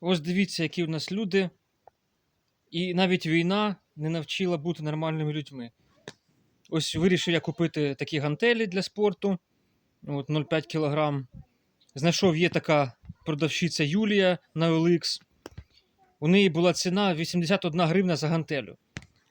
Ось дивіться, які в нас люди. І навіть війна не навчила бути нормальними людьми. Ось вирішив я купити такі гантелі для спорту. От 0,5 кг. Знайшов є така продавщиця Юлія на OLX. У неї була ціна 81 гривна за гантелю.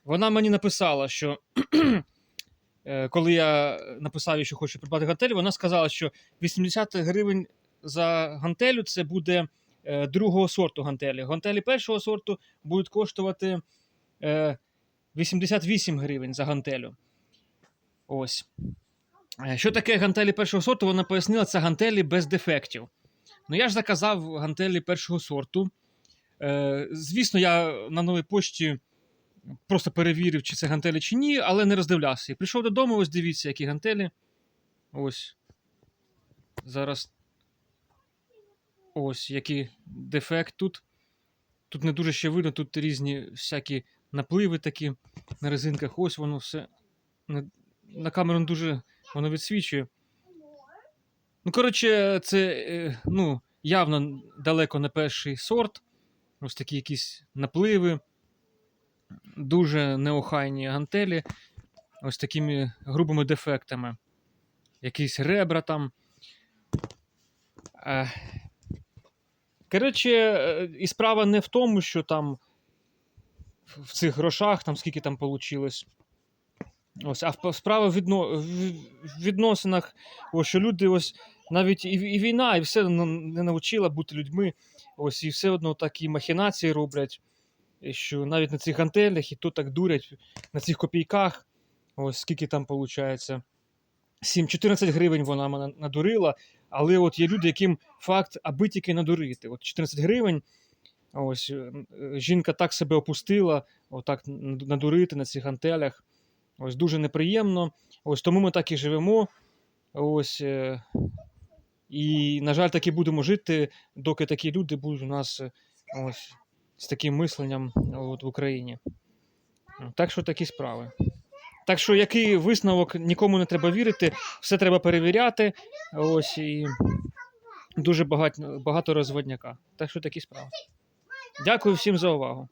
Вона мені написала, що е, коли я написав, що хочу придбати гантелі, вона сказала, що 80 гривень за гантелю це буде другого сорту гантелі. Гантелі першого сорту будуть коштувати е, 88 гривень за гантелю. Ось. Е, Що таке гантелі першого сорту? Вона пояснила, це гантелі без дефектів. Ну, я ж заказав гантелі першого сорту. Е, звісно, я на новій пошті просто перевірив, чи це гантелі, чи ні, але не роздивлявся. Прийшов додому, ось дивіться, які гантелі. Ось. Зараз. Ось який дефект тут. Тут не дуже ще видно, тут різні всякі напливи такі на резинках. Ось воно все. На, камеру дуже воно відсвічує. Ну, коротше, це е, ну, явно далеко не перший сорт. Ось такі якісь напливи, дуже неохайні гантелі, ось такими грубими дефектами. Якісь ребра там. Коротше, е, і справа не в тому, що там в цих грошах, там скільки там вийшло. Ось, а справа в, відно, в в відносинах, ось, що люди ось навіть і, і війна, і все не навчила бути людьми. Ось і все одно такі махінації роблять, що навіть на цих гантелях і то так дурять на цих копійках. Ось скільки там виходить. 7-14 гривень вона мене надурила, але от є люди, яким факт, аби тільки надурити. От 14 гривень. Ось е, е, жінка так себе опустила, отак надурити на цих гантелях. Ось дуже неприємно. Ось тому ми так і живемо. Ось. е, І, на жаль, так і будемо жити, доки такі люди будуть у нас ось, з таким мисленням от, в Україні. Так що такі справи. Так що, який висновок, нікому не треба вірити, все треба перевіряти. Ось і дуже багато, багато розводняка. Так що такі справи. Дякую всім за увагу.